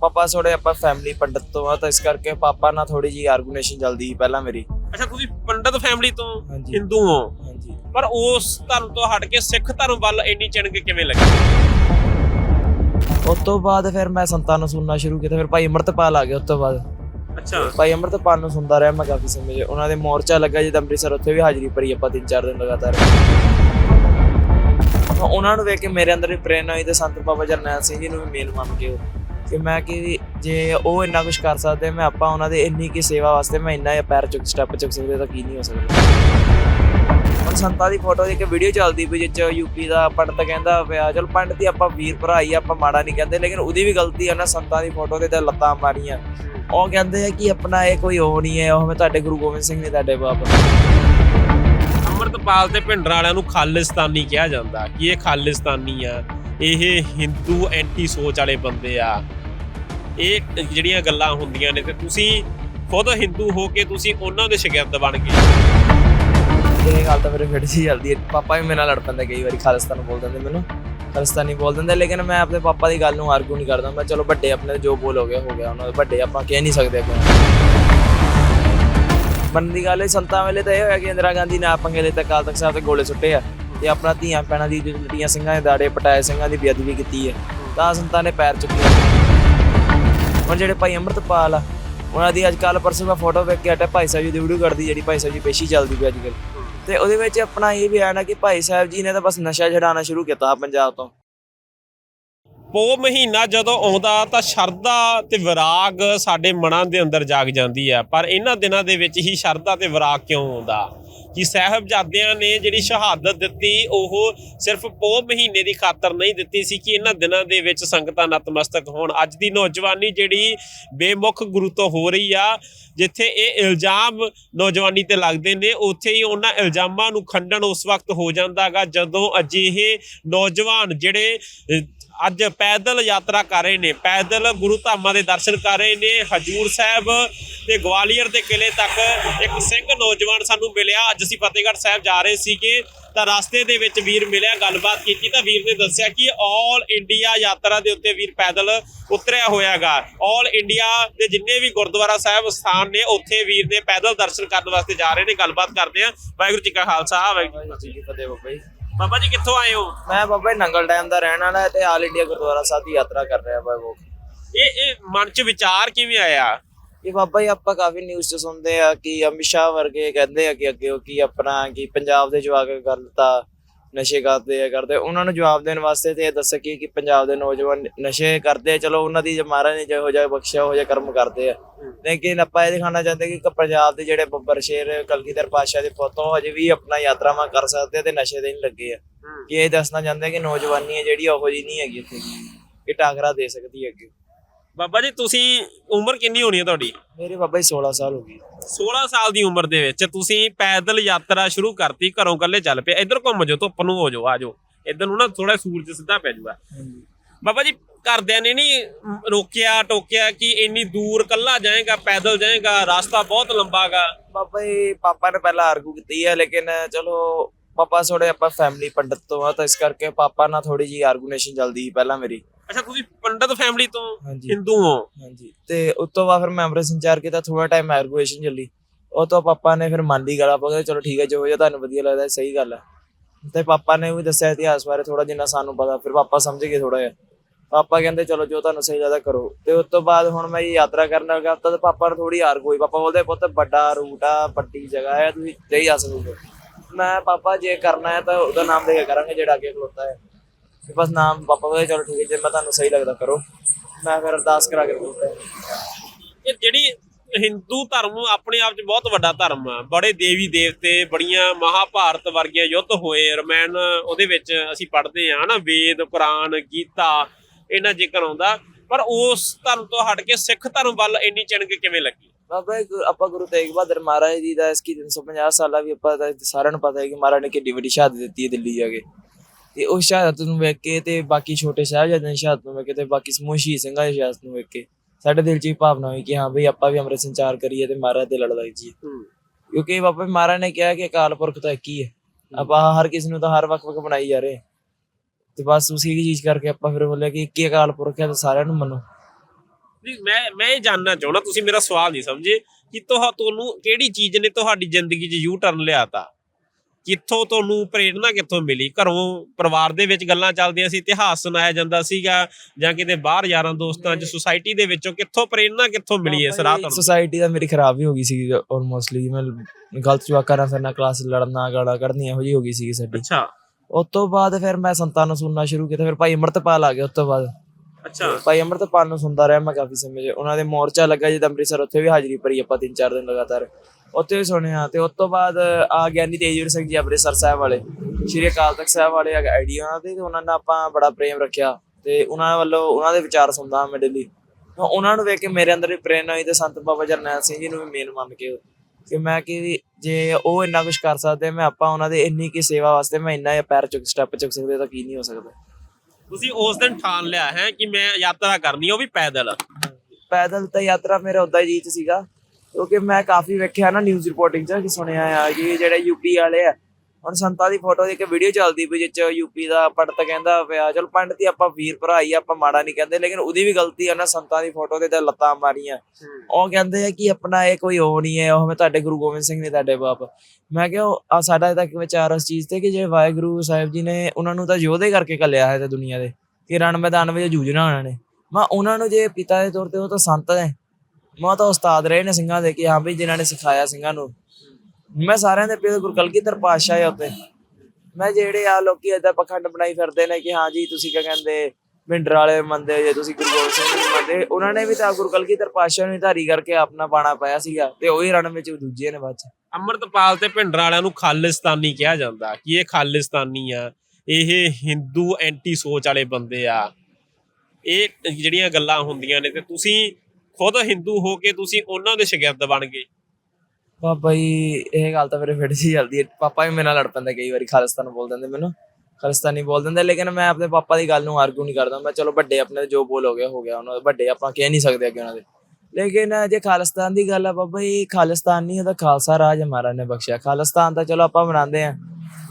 ਪਾਪਾ ਥੋੜੇ ਆਪਾਂ ਫੈਮਿਲੀ ਪੰਡਤ ਤੋਂ ਆ ਤਾਂ ਇਸ ਕਰਕੇ ਪਾਪਾ ਨਾਲ ਥੋੜੀ ਜੀ ਆਰਗੂਨੇਸ਼ਨ ਚੱਲਦੀ ਸੀ ਪਹਿਲਾਂ ਮੇਰੀ। ਅੱਛਾ ਤੁਸੀਂ ਪੰਡਤ ਫੈਮਿਲੀ ਤੋਂ ਹਾਂਜੀ। ਹਿੰਦੂ ਹੋ? ਹਾਂਜੀ। ਪਰ ਉਸ ਧਰਮ ਤੋਂ ਹਟ ਕੇ ਸਿੱਖ ਧਰਮ ਵੱਲ ਇੰਨੀ ਚਿਣਗ ਕਿਵੇਂ ਲੱਗੀ? ਉਸ ਤੋਂ ਬਾਅਦ ਫਿਰ ਮੈਂ ਸੰਤਾਂ ਨੂੰ ਸੁਣਨਾ ਸ਼ੁਰੂ ਕੀਤਾ ਫਿਰ ਭਾਈ ਅੰਮ੍ਰਿਤਪਾਲ ਆ ਗਏ ਉਸ ਤੋਂ ਬਾਅਦ। ਅੱਛਾ। ਭਾਈ ਅੰਮ੍ਰਿਤਪਾਲ ਨੂੰ ਸੁਣਦਾ ਰਿਹਾ ਮੈਂ ਕਾਫੀ ਸਮੇਂ ਉਹਨਾਂ ਦੇ ਮੋਰਚਾ ਲੱਗਾ ਜਦ ਅੰਮ੍ਰਿਤਸਰ ਉੱਥੇ ਵੀ ਹਾਜ਼ਰੀ ਭਰੀ ਆਪਾਂ ਤਿੰਨ ਚਾਰ ਦਿਨ ਲਗਾਤਾਰ। ਉਹਨਾਂ ਨੂੰ ਵੇਖ ਕੇ ਮੇਰੇ ਅੰਦਰ ਵੀ ਪ੍ਰੇਰਨਾ ਹੋਈ ਤੇ ਸੰਤ ਬਾਬਾ ਜਰਨੈਲ ਸਿੰਘ ਜੀ ਨੂੰ ਵੀ ਮੇਲ ਮੰਨ ਕੇ ਕਿ ਮੈਂ ਕਿ ਜੇ ਉਹ ਇੰਨਾ ਕੁਝ ਕਰ ਸਕਦੇ, ਮੈਂ ਆਪਾਂ ਉਹਨਾਂ ਦੇ ਇੰਨੀ ਕੀ ਸੇਵਾ ਵਾਸਤੇ ਮੈਂ ਇੰਨਾ ਪੈਰ ਚੁੱਕ ਸਟੈਪ ਚੁੱਕ ਸਕਦੇ ਤਾਂ ਕੀ ਨਹੀਂ ਹੋ ਸਕਦਾ। ਹੁਣ ਸੰਤਾਂ ਦੀ ਫੋਟੋ ਦੀ ਇੱਕ ਵੀਡੀਓ ਚੱਲਦੀ ਪਈ ਜਿੱਚ ਯੂਪੀ ਦਾ ਪੰਡਤ ਕਹਿੰਦਾ ਪਿਆ, ਚਲ ਪੰਡਤ ਦੀ ਆਪਾਂ ਵੀਰ ਭਰਾ ਹੀ ਆਪਾਂ ਮਾੜਾ ਨਹੀਂ ਕਹਿੰਦੇ, ਲੇਕਿਨ ਉਹਦੀ ਵੀ ਗਲਤੀ ਆ ਨਾ ਸੰਤਾਂ ਦੀ ਫੋਟੋ ਤੇ ਤਾਂ ਲੱਤਾਂ ਮਾਰੀਆਂ। ਉਹ ਕਹਿੰਦੇ ਆ ਕਿ ਆਪਣਾ ਇਹ ਕੋਈ ਉਹ ਨਹੀਂ ਹੈ, ਉਹ ਮੈਂ ਤੁਹਾਡੇ ਗੁਰੂ ਗੋਬਿੰਦ ਸਿੰਘ ਨੇ ਤੁਹਾਡੇ ਬਾਪ ਅੰਮ੍ਰਿਤਪਾਲ ਤੇ ਭਿੰਡਰ ਵਾਲਿਆਂ ਨੂੰ ਖਾਲਿਸਤਾਨੀ ਕਿਹਾ ਜਾਂਦਾ ਕਿ ਇਹ ਖਾਲਿਸਤਾਨੀ ਆ, ਇਹ ਹਿੰਦੂ ਐਂਟੀ ਸੋਚ ਵਾਲੇ ਬੰਦੇ ਆ। ਇਹ ਜਿਹੜੀਆਂ ਗੱਲਾਂ ਹੁੰਦੀਆਂ ਨੇ, ਤੇ ਤੁਸੀਂ ਖੁਦ ਹਿੰਦੂ ਹੋ ਕੇ ਤੁਸੀਂ ਉਹਨਾਂ ਦੇ ਸ਼ਾਗਿਰਦ ਬਣ ਗਏ। ਇਹ ਗੱਲ ਤਾਂ ਮੇਰੇ ਫਿੱਟ ਸੀ ਜਲਦੀ ਪਾਪਾ ਵੀ ਮੇਰੇ ਨਾਲ ਲੜ ਪੈਂਦੇ ਕਈ ਵਾਰੀ, ਖਾਲਿਸਤਾਨ ਬੋਲ ਦਿੰਦੇ ਮੈਨੂੰ। ਖਾਲਿਸਤਾਨੀ ਬੋਲ ਦਿੰਦੇ, ਲੇਕਿਨ ਮੈਂ ਆਪਣੇ ਪਾਪਾ ਦੀ ਗੱਲ ਨੂੰ ਆਰਗੂ ਨਹੀਂ ਕਰਦਾ। ਮੈਂ ਚਲੋ ਵੱਡੇ ਆਪਣੇ ਜੋ ਬੋਲ ਹੋ ਗਿਆ ਹੋ ਗਿਆ। ਉਹਨਾਂ ਦੇ ਵੱਡੇ ਆਪਾਂ ਕਹਿ ਨਹੀਂ ਸਕਦੇ ਅੱਗੇ। ਮੰਨ ਦੀ ਗੱਲ ਹੈ ਸੰਤਾਂ ਵੇਲੇ ਤਾਂ ਇਹ ਹੋਇਆ ਕਿ ਇੰਦਰਾ ਗਾਂਧੀ ਨੇ ਆਪੰਗੇ ਗੇਲੇ ਤੇ ਅਕਾਲ ਤਖਤ ਸਾਹਿਬ ਤੇ ਗੋਲੇ ਸੁੱਟੇ ਆ। ਤੇ ਆਪਣਾ ਧੀਆਂ ਪੈਣਾ ਦੀ ਜਿਹੜੀਆਂ ਸਿੰਘਾਂ ਦੇ ਦਾੜੇ, ਪਟਾਏ ਸਿੰਘਾਂ ਦੀ ਬੇਅਦਬੀ ਕੀਤੀ ਹੈ। ਤਾਂ ਸੰਤਾਂ ਨੇ ਪੈਰ ਚੁੱਕੇ ਹੁਣ ਜਿਹੜੇ ਭਾਈ ਅੰਮ੍ਰਿਤਪਾਲ ਆ, ਉਹਨਾਂ ਦੀ ਅੱਜ ਕੱਲ ਪਰਸੋਂ ਮੈਂ ਫੋਟੋ ਵੇਖ ਕੇ ਹਟਿਆ, ਭਾਈ ਸਾਹਿਬ ਜੀ ਦੀ ਵੀਡੀਓ ਕੱਢਦੀ ਜਿਹੜੀ ਭਾਈ ਸਾਹਿਬ ਜੀ ਪੇਸ਼ੀ ਚੱਲਦੀ ਪਈ ਅੱਜ ਕੱਲ ਤੇ ਉਹਦੇ ਵਿੱਚ ਆਪਣਾ ਇਹ ਵੀ ਆਣਾ ਕਿ ਭਾਈ ਸਾਹਿਬ ਜੀ ਨੇ ਤਾਂ ਬਸ ਨਸ਼ਾ ਛਡਾਉਣਾ ਸ਼ੁਰੂ ਕੀਤਾ ਪੰਜਾਬ ਤੋਂ। ਪੋ ਮਹੀਨਾ ਜਦੋਂ ਆਉਂਦਾ ਤਾਂ ਸ਼ਰਧਾ ਤੇ ਵਿਰਾਗ ਸਾਡੇ ਮਨਾਂ ਦੇ ਅੰਦਰ ਜਾਗ ਜਾਂਦੀ ਹੈ ਪਰ ਇਹਨਾਂ ਦਿਨਾਂ ਦੇ ਵਿੱਚ ਹੀ ਸ਼ਰਧਾ ਤੇ ਵਿਰਾਗ ਕਿਉਂ ਆਉਂਦਾ? ਕਿ ਸਾਹਿਬਜ਼ਾਦਿਆਂ ਨੇ ਜਿਹੜੀ ਸ਼ਹਾਦਤ ਦਿੱਤੀ, ਉਹ ਸਿਰਫ ਪੋ ਮਹੀਨੇ ਦੀ ਖਾਤਰ ਨਹੀਂ ਦਿੱਤੀ ਸੀ ਕਿ ਇਹਨਾਂ ਦਿਨਾਂ ਦੇ ਵਿੱਚ ਸੰਗਤਾਂ ਨਤਮਸਤਕ ਹੋਣ। ਅੱਜ ਦੀ ਨੌਜਵਾਨੀ ਜਿਹੜੀ ਬੇਮੁਖ ਗੁਰੂ ਤੋਂ ਹੋ ਰਹੀ ਆ, ਜਿੱਥੇ ਇਹ ਇਲਜ਼ਾਮ ਨੌਜਵਾਨੀ ਤੇ ਲੱਗਦੇ ਨੇ, ਉੱਥੇ ਹੀ ਉਹਨਾਂ ਇਲਜ਼ਾਮਾਂ ਨੂੰ ਖੰਡਨ ਉਸ ਵਕਤ ਹੋ ਜਾਂਦਾਗਾ ਜਦੋਂ ਅਜਿਹੇ ਨੌਜਵਾਨ ਜਿਹੜੇ ਅੱਜ ਪੈਦਲ ਯਾਤਰਾ ਕਰ ਰਹੇ ਨੇ। ਪੈਦਲ ਗੁਰੂ ਧਾਮਾਂ ਦੇ ਦਰਸ਼ਨ ਕਰ ਰਹੇ ਨੇ। ਹਜੂਰ ਸਾਹਿਬ ਤੇ ਗਵਾਲੀਅਰ ਦੇ ਕਿਲੇ ਤੱਕ ਇੱਕ ਸਿੰਘ ਨੌਜਵਾਨ ਸਾਨੂੰ ਮਿਲਿਆ। ਅੱਜ ਅਸੀਂ ਫਤਿਹਗੜ੍ਹ ਸਾਹਿਬ ਜਾ ਰਹੇ ਸੀਗੇ, ਤਾਂ ਰਸਤੇ ਦੇ ਵਿੱਚ ਵੀਰ ਮਿਲਿਆ, ਗੱਲਬਾਤ ਕੀਤੀ ਤਾਂ ਵੀਰ ਨੇ ਦੱਸਿਆ ਕਿ 올 ਇੰਡੀਆ ਯਾਤਰਾ ਦੇ ਉੱਤੇ ਵੀਰ ਪੈਦਲ ਉਤਰਿਆ ਹੋਇਆਗਾ। 올 ਇੰਡੀਆ ਦੇ ਜਿੰਨੇ ਵੀ ਗੁਰਦੁਆਰਾ ਸਾਹਿਬ ਸਥਾਨ ਨੇ, ਉੱਥੇ ਵੀਰ ਨੇ ਪੈਦਲ ਦਰਸ਼ਨ ਕਰਨ ਵਾਸਤੇ ਜਾ ਰਹੇ ਨੇ। ਗੱਲਬਾਤ ਕਰਦੇ ਆ ਵਾਹਿਗੁਰੂ ਜੀ ਕਾ ਖਾਲਸਾ, ਵਾਹਿਗੁਰੂ ਜੀ ਕੀ ਫਤਿਹ। ਬਾਬਾ ਜੀ ਫਤਿਹ। ਬਾਬਾ ਜੀ ਕਿੱਥੋਂ ਆਏ ਹੋ? ਮੈਂ ਬਾਬਾ ਜੀ ਨੰਗਲ ਡੈਮ ਦਾ ਰਹਿਣ ਵਾਲਾ ਤੇ ਆਲ ਇੰਡੀਆ ਗੁਰਦੁਆਰਾ ਸਾਹਿਬ ਦੀ ਯਾਤਰਾ ਕਰ ਰਿਹਾ ਬਾਬਾ ਉਹ। ਇਹ ਇਹ ਮਨ 'ਚ ਵਿਚਾਰ ਕਿਵੇਂ ਆਇਆ? ਇਹ ਬਾਬਾ ਜੀ ਆਪਾਂ ਕਾਫੀ ਨਿਊਜ਼ 'ਚ ਸੁਣਦੇ ਆ ਕਿ ਅਮਿਤ ਸ਼ਾਹ ਵਰਗੇ ਕਹਿੰਦੇ ਆ ਕਿ ਅੱਗੇ ਉਹ ਕੀ ਆਪਣਾ ਕਿ ਪੰਜਾਬ ਦੇ ਜਵਾਕ ਗੱਲ ਤਾਂ ਨਸ਼ੇ ਕਰਦੇ ਆ ਕਰਦੇ ਉਹਨਾਂ ਨੂੰ ਜਵਾਬ ਦੇਣ ਵਾਸਤੇ ਤੇ ਇਹ ਦੱਸਿਆ ਕਿ ਕਿ ਪੰਜਾਬ ਦੇ ਨੌਜਵਾਨ ਨਸ਼ੇ ਕਰਦੇ ਆ। ਚਲੋ ਉਹਨਾਂ ਦੀ ਮਹਾਰਾਜ ਨੇ ਜਿਹੋ ਜਿਹਾ ਬਖਸ਼ਿਆ ਉਹ ਜਿਹਾ ਕਰਮ ਕਰਦੇ ਆ। ਲੇਕਿਨ ਆਪਾਂ ਇਹ ਦਿਖਾਣਾ ਚਾਹੁੰਦੇ ਕਿ ਪੰਜਾਬ ਦੇ ਜਿਹੜੇ ਬੱਬਰ ਸ਼ੇਰ ਕਲਗੀਧਰ ਪਾਤਸ਼ਾਹ ਦੇ ਪੁੱਤੋਂ ਅਜੇ ਵੀ ਆਪਣਾ ਯਾਤਰਾਵਾਂ ਕਰ ਸਕਦੇ ਆ ਤੇ ਨਸ਼ੇ ਦੇ ਨਹੀਂ ਲੱਗੇ ਆ। ਕਿ ਇਹ ਦੱਸਣਾ ਚਾਹੁੰਦੇ ਕਿ ਨੌਜਵਾਨੀ ਹੈ ਜਿਹੜੀ ਉਹੋ ਜੀ ਨਹੀਂ ਹੈਗੀ ਇੱਥੇ ਕਿ ਟਾਕਰਾ ਦੇ ਸਕਦੀ ਹੈ ਅੱਗੇ ਬਾਬਾ ਜੀ ਤੁਸੀਂ ਉਮਰ ਕਿੰਨੀ ਹੋਣੀ ਹੈ ਤੁਹਾਡੀ? ਮੇਰੇ ਬਾਬਾ ਜੀ 16 ਸਾਲ ਹੋ ਗਏ। 16 ਸਾਲ ਦੀ ਉਮਰ ਦੇ ਵਿੱਚ ਤੁਸੀਂ ਪੈਦਲ ਯਾਤਰਾ ਸ਼ੁਰੂ ਕਰਤੀ ਘਰੋਂ ਕੱਲੇ ਚੱਲ ਪਏ। ਇੱਧਰ ਘੁੰਮ ਜਾਓ ਧੁੱਪ ਨੂੰ ਹੋ ਜਾਓ ਆ ਜਾਓ। ਇੱਧਰ ਨੂੰ ਨਾ ਥੋੜਾ ਸੂਰਜ ਸਿੱਧਾ ਪੈ ਜਾਊਗਾ। ਬਾਬਾ ਜੀ ਘਰਦਿਆਂ ਨੇ ਨਹੀਂ ਰੋਕਿਆ ਟੋਕਿਆ ਕਿ ਇੰਨੀ ਦੂਰ ਕੱਲਾ ਜਾਏਗਾ ਪੈਦਲ ਜਾਏਗਾ ਰਸਤਾ ਬਹੁਤ ਲੰਬਾਗਾ ਪਾਪਾ ਜੀ ਪਾਪਾ ਨੇ ਪਹਿਲਾਂ ਆਰਗੂ ਕੀਤੀ ਹੈ ਲੇਕਿਨ ਚਲੋ ਪਾਪਾ ਥੋੜੇ ਆਪਾਂ ਫੈਮਿਲੀ ਪੰਡਤ ਤੋਂ ਆ ਤਾਂ ਇਸ ਕਰਕੇ ਪਾਪਾ ਨਾਲ ਥੋੜੀ ਜੀ ਆਰਗੂਨੇਸ਼ਨ ਚੱਲਦੀ ਸੀ ਪਹਿਲਾਂ ਮੇਰੀ। ਅੱਛਾ ਤੁਸੀਂ ਪੰਡਤ ਫੈਮਿਲੀ ਤੋਂ ਹਾਂਜੀ। ਹਿੰਦੂ ਹੋ। ਹਾਂਜੀ। ਤੇ ਉਸ ਤੋਂ ਬਾਅਦ ਫਿਰ ਮੈਂ ਅੰਮ੍ਰਿਤ ਸੰਚਾਰ ਕੀਤਾ ਥੋੜਾ ਟਾਈਮ ਆਰਗੂਏਸ਼ਨ ਚੱਲੀ। ਉਹ ਤੋਂ ਪਾਪਾ ਨੇ ਫਿਰ ਮੰਨ ਲਈ ਗੱਲ ਆਪਾਂ ਕਹਿੰਦੇ ਚਲੋ ਠੀਕ ਹੈ ਜੋ ਜਿਹਾ ਤੁਹਾਨੂੰ ਵਧੀਆ ਲੱਗਦਾ ਹੈ, ਸਹੀ ਗੱਲ ਹੈ। ਤੇ ਪਾਪਾ ਨੇ ਵੀ ਦੱਸਿਆ ਇਤਿਹਾਸ ਬਾਰੇ ਥੋੜਾ ਜਿੰਨਾ ਸਾਨੂੰ ਪਤਾ ਫਿਰ ਪਾਪਾ ਸਮਝ ਗਏ ਥੋੜਾ ਜਿਹਾ। ਪਾਪਾ ਕਹਿੰਦੇ ਚਲੋ ਜੋ ਤੁਹਾਨੂੰ ਸਹੀ ਲੱਗਦਾ ਕਰੋ। ਤੇ ਉਸ ਤੋਂ ਬਾਅਦ ਹੁਣ ਮੈਂ ਯਾਤਰਾ ਕਰਨ ਲੱਗਾ ਤਾਂ ਪਾਪਾ ਨੂੰ ਥੋੜੀ ਹਾਰ ਹੋਈ ਪਾਪਾ ਬੋਲਦੇ ਪੁੱਤ ਵੱਡਾ ਰੂਟ ਆ ਵੱਡੀ ਜਗ੍ਹਾ ਹੈ ਤੁਸੀਂ ਨਹੀਂ ਜਾ ਸਕਦੇ। ਮੈਂ ਪਾਪਾ ਜੇ ਕਰਨਾ ਹੈ ਤਾਂ ਉਹਦਾ ਨਾਮ ਦੇ ਕੇ ਕਰਾਂਗੇ ਜਿਹੜਾ ਅੱਗੇ ਖਲੋਤਾ ਹੈ। ਤੇ ਬਸ ਨਾਮ ਪਾਪਾ ਕਹਿੰਦੇ ਚਲੋ ਠੀਕ ਹੈ ਜੇ ਮੈਂ ਤੁਹਾਨੂੰ ਸਹੀ ਲੱਗਦਾ ਕਰੋ। ਮੈਂ ਫਿਰ ਅਰਦਾਸ ਕਰਾ ਕੇ ਖਲੋਤਾ ਇਹ ਜਿਹੜੀ ਹਿੰਦੂ ਧਰਮ ਆਪਣੇ ਆਪ 'ਚ ਬਹੁਤ ਵੱਡਾ ਧਰਮ ਆ। ਬੜੇ ਦੇਵੀ ਦੇਵਤੇ ਬੜੀਆਂ ਮਹਾਭਾਰਤ ਵਰਗੀਆਂ ਯੁੱਧ ਹੋਏ ਰਮਾਇਣ ਉਹਦੇ ਵਿੱਚ ਅਸੀਂ ਪੜ੍ਹਦੇ ਆ ਹਨਾ? ਵੇਦ ਕੁਰਾਨ ਗੀਤਾ ਇਹਨਾਂ ਜ਼ਿਕਰ ਆਉਂਦਾ। ਪਰ ਉਸ ਧਰਮ ਤੋਂ ਹਟ ਕੇ ਸਿੱਖ ਧਰਮ ਵੱਲ ਇੰਨੀ ਚਿਣਗ ਕਿਵੇਂ ਲੱਗੀ? ਬਾਬਾ ਆਪਾਂ ਗੁਰੂ ਤੇਗ ਬਹਾਦਰ ਮਹਾਰਾਜ ਜੀ ਦਾ ਇਸ ਕੀ 350 ਸਾਲਾ ਵੀ ਆਪਾਂ ਸਾਰਿਆਂ ਨੂੰ ਪਤਾ ਹੈ ਕਿ ਮਹਾਰਾਜ ਨੇ ਕਿੰਨੀ ਵੱਡੀ ਸ਼ਹਾਦਤ ਦਿੱਤੀ ਹੈ ਦਿੱਲੀ ਜਾ ਕੇ। ਤੇ ਉਸ ਸ਼ਹਾਦਤ ਨੂੰ ਵੇਖ ਕੇ ਤੇ ਬਾਕੀ ਛੋਟੇ ਸਾਹਿਬਜ਼ਾਦਿਆਂ ਦੀ ਸ਼ਹਾਦਤ ਨੂੰ ਵੇਖ ਕੇ ਤੇ ਬਾਕੀ ਸਮੂਹ ਸ਼ਹੀਦ ਸਿੰਘਾਂ ਦੀ ਸ਼ਹਾਦਤ ਨੂੰ ਵੇਖ ਕੇ ਸਾਡੇ ਦਿਲ 'ਚ ਵੀ ਭਾਵਨਾ ਹੋਈ ਕਿ ਹਾਂ ਬਈ ਆਪਾਂ ਵੀ ਅੰਮ੍ਰਿਤ ਸੰਚਾਰ ਕਰੀਏ ਤੇ ਮਹਾਰਾਜ ਦੇ ਲੜ ਲੱਗ ਜੀ ਕਿਉਂਕਿ ਬਾਬਾ ਮਹਾਰਾਜ ਨੇ ਕਿਹਾ ਕਿ ਅਕਾਲ ਪੁਰਖ ਤਾਂ ਇੱਕ ਹੀ ਹੈ। ਆਪਾਂ ਹਰ ਕਿਸ ਨੂੰ ਤਾਂ ਹਰ ਵਕਤ ਵਕਤ ਬਣਾਈ ਜਾ ਰਹੇ ਤੇ ਬਸ ਉਸੇ ਦੀ ਚੀਜ਼ ਕਰਕੇ ਆਪਾਂ ਫਿਰ ਬੋਲਿਆ ਕਿ ਇੱਕ ਹੀ ਅਕਾਲ ਪੁਰਖ ਹੈ ਤਾਂ ਸਾਰਿਆਂ ਨੂੰ ਮੰਨੋ। ਨਹੀਂ ਮੈਂ ਮੈਂ ਇਹ ਜਾਣਨਾ ਚਾਹੁੰਦਾ ਤੁਸੀਂ ਮੇਰਾ ਸਵਾਲ ਨਹੀਂ ਸਮਝੇ ਕਿ ਤੁਹਾ ਤੁਹਾਨੂੰ ਕਿਹੜੀ ਚੀਜ਼ ਨੇ ਤੁਹਾਡੀ ਜ਼ਿੰਦਗੀ 'ਚ ਯੂ ਟਰਨ ਲਿਆਤਾ? ਕਿੱਥੋਂ ਤੁਹਾਨੂੰ ਪ੍ਰੇਰਣਾ ਕਿੱਥੋਂ ਮਿਲੀ? ਘਰੋਂ ਪਰਿਵਾਰ ਦੇ ਵਿੱਚ ਗੱਲਾਂ ਚੱਲਦੀਆਂ ਸੀ ਇਤਿਹਾਸ ਸੁਣਾਇਆ ਜਾਂਦਾ ਸੀਗਾ ਜਾਂ ਕਿਤੇ ਬਾਹਰ ਯਾਰਾਂ ਦੋਸਤਾਂ 'ਚ ਸੁਸਾਇਟੀ ਦੇ ਵਿੱਚੋਂ ਕਿੱਥੋਂ ਪ੍ਰੇਰਣਾ ਕਿੱਥੋਂ ਮਿਲੀ ਇਸ ਰਾਹ ਤੁਹਾਨੂੰ ਸੋਸਾਇਟੀ ਦਾ ਮੇਰੀ ਖਰਾਬ ਹੀ ਹੋ ਗਈ ਸੀ ਆਲਮੋਸਟਲੀ ਮੈਂ ਗਲਤ ਜਵਾਕਾਂ ਨਾਲ ਫਿਰ ਨਾ ਕਲਾਸ ਲੜਨਾ ਗਾਲਾਂ ਕੱਢਣੀਆਂ ਇਹੋ ਜਿਹੀ ਹੋ ਗਈ ਸੀ ਸਾਡੀ। ਅੱਛਾ। ਉਸ ਤੋਂ ਬਾਅਦ ਫਿਰ ਮੈਂ ਸੰਤਾਂ ਨੂੰ ਸੁਣਨਾ ਸ਼ੁਰੂ ਕੀਤਾ ਫਿਰ ਭਾਈ ਅੰਮ੍ਰਿਤਪਾਲ ਆ ਗਏ ਉਸ ਤੋਂ ਬਾਅਦ। ਅੱਛਾ। ਭਾਈ ਅੰਮ੍ਰਿਤਪਾਲ ਨੂੰ ਸੁਣਦਾ ਰਿਹਾ ਮੈਂ ਕਾਫੀ ਸਮੇਂ ਜੇ ਉਹਨਾਂ ਦੇ ਮੋਰਚਾ ਲੱਗਾ ਜਦ ਅੰਮ੍ਰਿਤਸਰ ਉੱਥੇ ਵੀ ਹਾਜ਼ਰੀ ਭਰੀ ਆਪਾਂ ਤਿੰਨ ਚਾਰ ਦਿਨ ਲਗਾਤਾਰ। ਉੱਥੇ ਵੀ ਸੁਣਿਆ ਤੇ ਉਸ ਤੋਂ ਬਾਅਦ ਆ ਗਿਆਨੀ ਤੇਜਵੀਰ ਸਿੰਘ ਜੀ ਅੰਮ੍ਰਿਤਸਰ ਸਾਹਿਬ ਵਾਲੇ ਸ਼੍ਰੀ ਅਕਾਲ ਤਖਤ ਸਾਹਿਬ ਵਾਲੇ ਆਈਡੀ ਉਹਨਾਂ ਦੇ ਤੇ ਉਹਨਾਂ ਨਾਲ ਆਪਾਂ ਬੜਾ ਪ੍ਰੇਮ ਰੱਖਿਆ ਤੇ ਉਹਨਾਂ ਵੱਲੋਂ ਉਹਨਾਂ ਦੇ ਵਿਚਾਰ ਸੁਣਦਾ ਮੈਂ ਡੇਲੀ ਉਹਨਾਂ ਨੂੰ ਵੇਖ ਕੇ ਮੇਰੇ ਅੰਦਰ ਵੀ ਪ੍ਰੇਰਨਾ ਹੋਈ ਤੇ ਸੰਤ ਬਾਬਾ ਜਰਨੈਲ ਸਿੰਘ ਜੀ ਨੂੰ ਵੀ ਮੇਨ ਮੰਨ ਕੇ ਕਿ ਮੈਂ ਕਿ ਜੇ ਉਹ ਇੰਨਾ ਕੁਝ ਕਰ ਸਕਦੇ ਮੈਂ ਆਪਾਂ ਉਹਨਾਂ ਦੇ ਇੰਨੀ ਕੀ ਸੇਵਾ ਵਾਸਤੇ ਮੈਂ ਇੰਨਾ ਪੈਰ ਚੁੱਕ ਸਟੈਪ ਚੁੱਕ ਸਕਦੇ ਤਾਂ ਕੀ ਨਹੀਂ ਹੋ ਸਕਦਾ। ਤੁਸੀਂ ਉਸ ਦਿਨ ਠਾਣ ਲਿਆ ਹੈ ਕਿ ਮੈਂ ਯਾਤਰਾ ਕਰਨੀ ਉਹ ਵੀ ਪੈਦਲ? ਪੈਦਲ ਤਾਂ ਯਾਤਰਾ ਮੇਰਾ ਉਦਾਂ ਹੀ ਜੀਤ ਸੀਗਾ। ਕਿਉਂਕਿ ਮੈਂ ਕਾਫੀ ਵੇਖਿਆ ਨਾ ਨਿਊਜ਼ ਰਿਪੋਰਟਿੰਗ 'ਚ ਕਿ ਸੁਣਿਆ ਆ ਕਿ ਜਿਹੜੇ ਯੂਪੀ ਵਾਲੇ ਆ ਹੁਣ ਸੰਤਾਂ ਦੀ ਫੋਟੋ ਦੀ ਇੱਕ ਵੀਡੀਓ ਚੱਲਦੀ ਪਈ ਜਿੱਚ ਯੂਪੀ ਦਾ ਪੰਡਤ ਕਹਿੰਦਾ ਪਿਆ ਚਲ ਪੰਡਤ ਹੀ ਆਪਾਂ ਵੀਰ ਭਰਾ ਹੀ ਆ, ਆਪਾਂ ਮਾੜਾ ਨਹੀਂ ਕਹਿੰਦੇ ਲੇਕਿਨ ਉਹਦੀ ਵੀ ਗਲਤੀ ਆ ਨਾ ਸੰਤਾਂ ਦੀ ਫੋਟੋ ਤੇ ਤਾਂ ਲੱਤਾਂ ਮਾਰੀਆਂ। ਉਹ ਕਹਿੰਦੇ ਆ ਕਿ ਆਪਣਾ ਇਹ ਕੋਈ ਉਹ ਨਹੀਂ ਹੈ ਉਹ ਮੈਂ ਤੁਹਾਡੇ ਗੁਰੂ ਗੋਬਿੰਦ ਸਿੰਘ ਨੇ ਤੁਹਾਡੇ ਬਾਪ। ਮੈਂ ਕਿਹਾ ਆ ਸਾਡਾ ਤਾਂ ਇੱਕ ਵਿਚਾਰ ਉਸ ਚੀਜ਼ ਤੇ ਕਿ ਜੇ ਵਾਹਿਗੁਰੂ ਸਾਹਿਬ ਜੀ ਨੇ ਉਹਨਾਂ ਨੂੰ ਤਾਂ ਯੋਧੇ ਕਰਕੇ ਕੱਲਿਆ ਹੈ ਤੇ ਦੁਨੀਆ ਦੇ ਕਿ ਰਣ ਮੈਦਾਨ ਵਿੱਚ ਜੂਝਣਾ ਉਹਨਾਂ ਨੇ। ਮੈਂ ਉਹਨਾਂ ਨੂੰ ਜੇ ਪਿਤਾ ਦੇ ਤੌਰ ਤੇ ਉਹ ਤਾਂ ਸੰਤ ਨੇ ਮੈਂ ਤਾਂ ਉਸਤਾਦ ਰਹੇ ਨੇ ਸਿੰਘਾਂ ਦੇ ਕਿ ਹਾਂ ਵੀ ਜਿਨ੍ਹਾਂ ਨੇ ਸਿਖਾਇਆ ਸਿੰਘਾਂ ਨੂੰ। ਮੈਂ ਸਾਰਿਆਂ ਦੇ ਪਿਓ ਗੁਰੂ ਪਾਤਸ਼ਾਹ ਹੈ ਉੱਤੇ ਮੈਂ ਜਿਹੜੇ ਆ ਲੋਕੀ ਏਦਾਂ ਪਖੰਡ ਬਣਾਈ ਫਿਰਦੇ ਨੇ ਕਿ ਹਾਂ ਜੀ ਤੁਸੀਂ ਕੀ ਕਹਿੰਦੇ, ਮਿੰਡਰ ਵਾਲੇ ਮੰਨਦੇ ਜੇ ਤੁਸੀਂ ਗੁਰੂ ਗੋਬਿੰਦ ਸਿੰਘ ਜੀ ਨੂੰ ਮੰਨਦੇ ਉਹਨਾਂ ਨੇ ਵੀ ਤਾਂ ਗੁਰੂ ਕਲਗੀਧਰ ਪਾਤਸ਼ਾਹ ਨੂੰ ਧਾਰੀ ਕਰਕੇ ਆਪਣਾ ਬਾਣਾ ਪਾਇਆ ਸੀਗਾ ਤੇ ਉਹੀ ਰਣ ਵਿੱਚ ਦੂਜੇ ਨੇ ਬਾਅਦ ਚ। ਅੰਮ੍ਰਿਤਪਾਲ ਤੇ ਭਿੰਡਰ ਵਾਲਿਆਂ ਨੂੰ ਖਾਲਿਸਤਾਨੀ ਕਿਹਾ ਜਾਂਦਾ ਕਿ ਇਹ ਖਾਲਿਸਤਾਨੀ ਆ, ਇਹ ਹਿੰਦੂ ਐਂਟੀ ਸੋਚ ਵਾਲੇ ਬੰਦੇ ਆ। ਇਹ ਜਿਹੜੀਆਂ ਗੱਲਾਂ ਹੁੰਦੀਆਂ ਨੇ ਤੇ ਤੁਸੀਂ ਖੁਦ ਹਿੰਦੂ ਹੋ ਕੇ ਤੁਸੀਂ ਉਹਨਾਂ ਦੇ ਸ਼ਾਗਿਰਦ ਬਣ ਗਏ। ਬਾਬਾ ਜੀ, ਇਹ ਗੱਲ ਤਾਂ ਮੇਰੇ ਫਿੱਟ ਸੀ ਜਲਦੀ ਪਾਪਾ ਵੀ ਮੇਰੇ ਨਾਲ ਲੜ ਪੈਂਦੇ ਕਈ ਵਾਰੀ, ਖਾਲਿਸਤਾਨ ਬੋਲ ਦਿੰਦੇ ਮੈਨੂੰ। ਖਾਲਿਸਤਾਨੀ ਬੋਲ ਦਿੰਦੇ, ਲੇਕਿਨ ਮੈਂ ਆਪਣੇ ਪਾਪਾ ਦੀ ਗੱਲ ਨੂੰ ਆਰਗੂ ਨਹੀਂ ਕਰਦਾ। ਮੈਂ ਚਲੋ ਵੱਡੇ ਆਪਣੇ ਜੋ ਬੋਲ ਹੋ ਗਿਆ ਹੋ ਗਿਆ। ਉਹਨਾਂ ਦੇ ਵੱਡੇ ਆਪਾਂ ਕਹਿ ਨਹੀਂ ਸਕਦੇ ਅੱਗੇ ਉਹਨਾਂ ਦੇ। ਲੇਕਿਨ ਜੇ ਖਾਲਿਸਤਾਨ ਦੀ ਗੱਲ ਆ ਬਾਬਾ ਜੀ, ਖਾਲਿਸਤਾਨ ਨਹੀਂ ਉਹਦਾ ਖਾਲਸਾ ਰਾਜ ਮਹਾਰਾਜ ਨੇ ਬਖਸ਼ਿਆ। ਖਾਲਿਸਤਾਨ ਤਾਂ ਚਲੋ ਆਪਾਂ ਬਣਾਉਂਦੇ ਆ